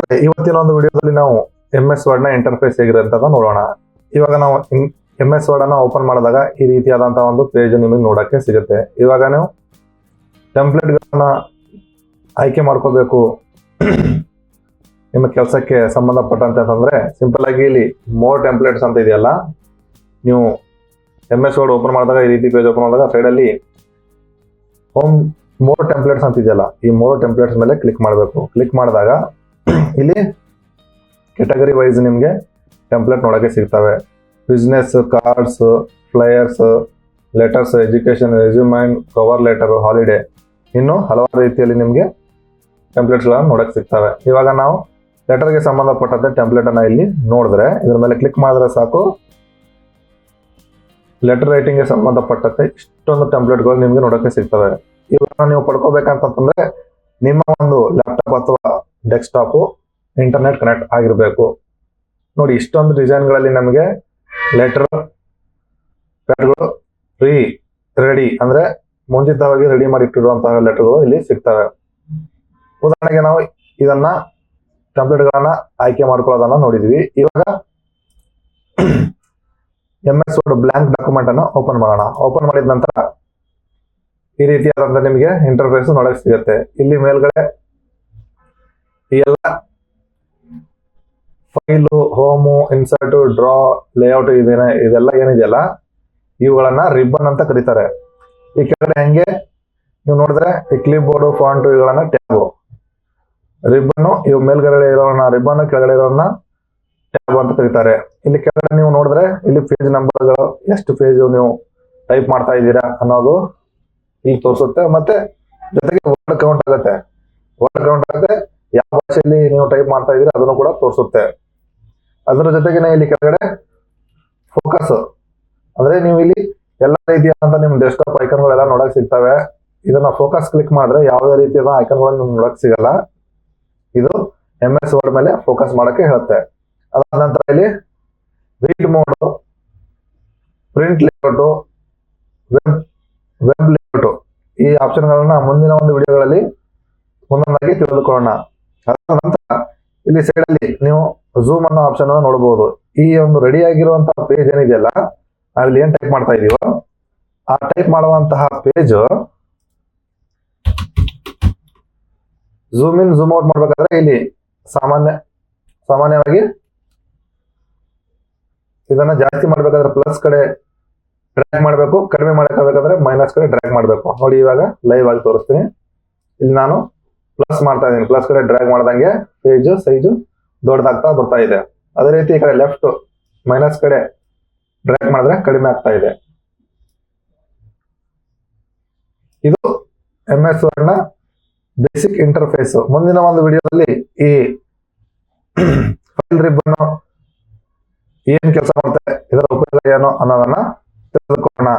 ಸ್ನೇಹಿತರೆ, ಇವತ್ತಿನ ಒಂದು ವಿಡಿಯೋದಲ್ಲಿ ನಾವು ಎಂ ಎಸ್ ವರ್ಡ್ನ ಇಂಟರ್ಫೇಸ್ ಹೇಗಿರುತ್ತೆ ಅಂತ ನೋಡೋಣ. ಇವಾಗ ನಾವು ಎಂ ಎಸ್ ವರ್ಡನ್ನು ಓಪನ್ ಮಾಡಿದಾಗ ಈ ರೀತಿಯಾದಂತಹ ಒಂದು ಪೇಜ್ ನಿಮಗೆ ನೋಡಕ್ಕೆ ಸಿಗುತ್ತೆ. ಇವಾಗ ನೀವು ಟೆಂಪ್ಲೇಟ್ಗಳನ್ನ ಆಯ್ಕೆ ಮಾಡ್ಕೋಬೇಕು. ನಿಮ್ಮ ಕೆಲಸಕ್ಕೆ ಸಂಬಂಧಪಟ್ಟಂತೆ ಅಂತಂದ್ರೆ ಸಿಂಪಲ್ ಆಗಿ ಇಲ್ಲಿ ಮೋರ್ ಟೆಂಪ್ಲೇಟ್ಸ್ ಅಂತ ಇದೆಯಲ್ಲ, ನೀವು ಎಂ ಎಸ್ ವರ್ಡ್ ಓಪನ್ ಮಾಡಿದಾಗ, ಈ ರೀತಿ ಪೇಜ್ ಓಪನ್ ಮಾಡಿದಾಗ ಸೈಡಲ್ಲಿ ಹೋಮ್ ಮೋರ್ ಟೆಂಪ್ಲೇಟ್ಸ್ ಅಂತ ಇದೆಯಲ್ಲ, ಈ ಮೋರ್ ಟೆಂಪ್ಲೇಟ್ಸ್ ಮೇಲೆ ಕ್ಲಿಕ್ ಮಾಡಬೇಕು. ಕ್ಲಿಕ್ ಮಾಡಿದಾಗ ಇಲ್ಲಿ ಕೆಟಗರಿ ವೈಸ್ ನಿಮಗೆ ಟೆಂಪ್ಲೆಟ್ ನೋಡೋಕೆ ಸಿಗ್ತವೆ. Business cards flyers letters education resume and cover letter holiday ಇನ್ನು ಹಲವಾರು ರೀತಿಯಲ್ಲಿ ನಿಮಗೆ ಟೆಂಪ್ಲೆಟ್ಸ್ಗಳನ್ನು ನೋಡಕ್ಕೆ ಸಿಗ್ತವೆ. ಇವಾಗ ನಾವು ಲೆಟರ್ಗೆ ಸಂಬಂಧಪಟ್ಟಂತೆ ಟೆಂಪ್ಲೆಟನ್ನು ಇಲ್ಲಿ ನೋಡಿದ್ರೆ ಇದ್ರ ಮೇಲೆ ಕ್ಲಿಕ್ ಮಾಡಿದ್ರೆ ಸಾಕು. ಲೆಟರ್ ರೈಟಿಂಗ್ಗೆ ಸಂಬಂಧಪಟ್ಟಂತೆ ಇಷ್ಟೊಂದು ಟೆಂಪ್ಲೆಟ್ಗಳು ನಿಮಗೆ ನೋಡೋಕೆ ಸಿಗ್ತವೆ. ಇವಾಗ ನೀವು ಪಡ್ಕೋಬೇಕಂತಂದ್ರೆ ನಿಮ್ಮ ಒಂದು ಲ್ಯಾಪ್ಟಾಪ್ ಅಥವಾ ಡೆಸ್ಕ್ಟಾಪು, ಇಂಟರ್ನೆಟ್ ಕನೆಕ್ಟ್ ಆಗಿರಬೇಕು. ನೋಡಿ, ಇಷ್ಟೊಂದು ಡಿಸೈನ್ಗಳಲ್ಲಿ ನಮಗೆ ಲೆಟರ್ ಪ್ಯಾಡ್ಗಳು ಫ್ರೀ, ರೆಡಿ. ಅಂದ್ರೆ ಮುಂಚಿತವಾಗಿ ರೆಡಿ ಮಾಡಿ ಇಟ್ಟಿರುವಂತಹ ಲೆಟರ್ಗಳು ಇಲ್ಲಿ ಸಿಗ್ತವೆ. ಉದಾಹರಣೆಗೆ ನಾವು ಇದನ್ನ ಟೆಂಪ್ಲೇಟ್ಗಳನ್ನ ಆಯ್ಕೆ ಮಾಡ್ಕೊಳ್ಳೋದನ್ನ ನೋಡಿದ್ವಿ. ಇವಾಗ M S Word blank document ಅನ್ನು ಓಪನ್ ಮಾಡೋಣ. ಓಪನ್ ಮಾಡಿದ ನಂತರ ಈ ರೀತಿಯಾದಂತ ನಿಮಗೆ ಇಂಟರ್ಫೇಸ್ ನೋಡಕ್ ಸಿಗುತ್ತೆ. ಇಲ್ಲಿ ಮೇಲ್ಗಡೆ ಎಲ್ಲ file, home, insert, draw layout ಇದೇನೆ ಇದೆಲ್ಲ ಏನಿದೆಯಲ್ಲ, ಇವುಗಳನ್ನ ರಿಬ್ಬನ್ ಅಂತ ಕರೀತಾರೆ. ಈ ಕೆಳಗಡೆ ಹೆಂಗೆ? ನೀವು ನೋಡಿದ್ರೆ ಈ ಕ್ಲಿಪ್ ಬೋರ್ಡ್ ಫಾಂಟ್ ಇವುಗಳನ್ನ ಟ್ಯಾಬ್. ರಿಬ್ಬನ್, ಇವು ಮೇಲ್ಗಡೆ ಇರೋನ ರಿಬ್ಬನ್, ಕೆಳಗಡೆ ಇರೋನ ಟ್ಯಾಬ್ ಅಂತ ಕರೀತಾರೆ. ಇಲ್ಲಿ ಕೆಳಗಡೆ ನೀವು ನೋಡಿದ್ರೆ ಇಲ್ಲಿ ಪೇಜ್ ನಂಬರ್ಗಳು ಎಷ್ಟು ಪೇಜ್ ನೀವು ಟೈಪ್ ಮಾಡ್ತಾ ಇದ್ದೀರಾ ಅನ್ನೋದು ಇಲ್ಲಿ ತೋರಿಸುತ್ತೆ. ಮತ್ತೆ ಜೊತೆಗೆ ವರ್ಡ್ ಕೌಂಟ್ ಆಗುತ್ತೆ. ವರ್ಡ್ ಕೌಂಟ್ ಆಗುತ್ತೆ. ಯಾವ ಭಾಷೆಯಲ್ಲಿ ನೀವು ಟೈಪ್ ಮಾಡ್ತಾ ಇದ್ದೀರಿ ಅದನ್ನು ಕೂಡ ತೋರಿಸುತ್ತೆ. ಅದರ ಜೊತೆಗೆ ಇಲ್ಲಿ ಕೆಳಗಡೆ ಫೋಕಸ್ ಅಂದ್ರೆ ನೀವು ಇಲ್ಲಿ ಎಲ್ಲ ರೀತಿಯಾದಂತ ನಿಮ್ ಡೆಸ್ಕ್ಟಾಪ್ ಐಕನ್ಗಳೆಲ್ಲ ನೋಡಕ್ ಸಿಗ್ತವೆ. ಇದನ್ನ ಫೋಕಸ್ ಕ್ಲಿಕ್ ಮಾಡಿದ್ರೆ ಯಾವುದೇ ರೀತಿಯಾದ ನಿಮ್ಗೆ ನೋಡಕ್ ಸಿಗಲ್ಲ. ಇದು ಎಂ ಎಸ್ ವರ್ಡ್ ಮೇಲೆ ಫೋಕಸ್ ಮಾಡಕ್ಕೆ ಹೇಳುತ್ತೆ. ಅದಾದ ನಂತರ ಇಲ್ಲಿ read mode print layout web web layout ಈ ಆಪ್ಷನ್ಗಳನ್ನ ಮುಂದಿನ ಒಂದು ವಿಡಿಯೋಗಳಲ್ಲಿ ಒಂದೊಂದಾಗಿ ತಿಳಿದುಕೊಳ್ಳೋಣ. ಅದಾದ ನಂತರ ಇಲ್ಲಿ ಸೈಡ್ ಅಲ್ಲಿ ನೀವು ಝೂಮ್ ಅನ್ನೋ ಆಪ್ಷನ್ ನೋಡಬಹುದು ಈ ಒಂದು ರೆಡಿ ಆಗಿರುವಂತಹ ಪೇಜ್ ಏನಿದೆಯಲ್ಲ ನಾವಿಲ್ಲಿ ಏನ್ ಟೈಪ್ ಮಾಡ್ತಾ ಇದೀವೋ, ಆ ಟೈಪ್ ಮಾಡುವಂತಹ page zoom in zoom out ಮಾಡ್ಬೇಕಾದ್ರೆ ಇಲ್ಲಿ ಸಾಮಾನ್ಯ, ಸಾಮಾನ್ಯವಾಗಿ ಇದನ್ನ ಜಾಸ್ತಿ ಮಾಡ್ಬೇಕಾದ್ರೆ ಪ್ಲಸ್ ಕಡೆ ಡ್ರ್ಯಾಗ್ ಮಾಡಬೇಕು, ಕಡಿಮೆ ಮಾಡಬೇಕಾದ್ರೆ ಮೈನಸ್ ಕಡೆ ಡ್ರ್ಯಾಗ್ ಮಾಡಬೇಕು. ನೋಡಿ ಇವಾಗ ಲೈವ್ ಆಗಿ ತೋರಿಸ್ತೀನಿ. ಇಲ್ಲಿ ನಾನು ಪ್ಲಸ್ ಮಾಡ್ತಾ ಇದ್ದೀನಿ. ಪ್ಲಸ್ ಕಡೆ ಡ್ರ್ಯಾಗ್ ಮಾಡ್ದಂಗೆ ಪೇಜ್ ಸೈಜ್ ದೊಡ್ಡದಾಗ್ತಾ ಬರ್ತಾ ಇದೆ. ಅದೇ ರೀತಿ ಈ ಕಡೆ ಲೆಫ್ಟ್ ಮೈನಸ್ ಕಡೆ ಡ್ರ್ಯಾಗ್ ಮಾಡಿದ್ರೆ ಕಡಿಮೆ ಆಗ್ತಾ ಇದೆ. ಇದು ಎಂ ಎಸ್ ವರ್ಡ್ನ ಬೇಸಿಕ್ ಇಂಟರ್ಫೇಸ್ ಮುಂದಿನ ಒಂದು ವಿಡಿಯೋದಲ್ಲಿ ಈ ಫೈಲ್ ರಿಬ್ಬನ್ ಏನ್ ಕೆಲಸ ಮಾಡುತ್ತೆ, ಇದರ ಉಪಯೋಗ ಏನು ಅನ್ನೋದನ್ನ ತಿಳಿದುಕೊಳ್ಳೋಣ.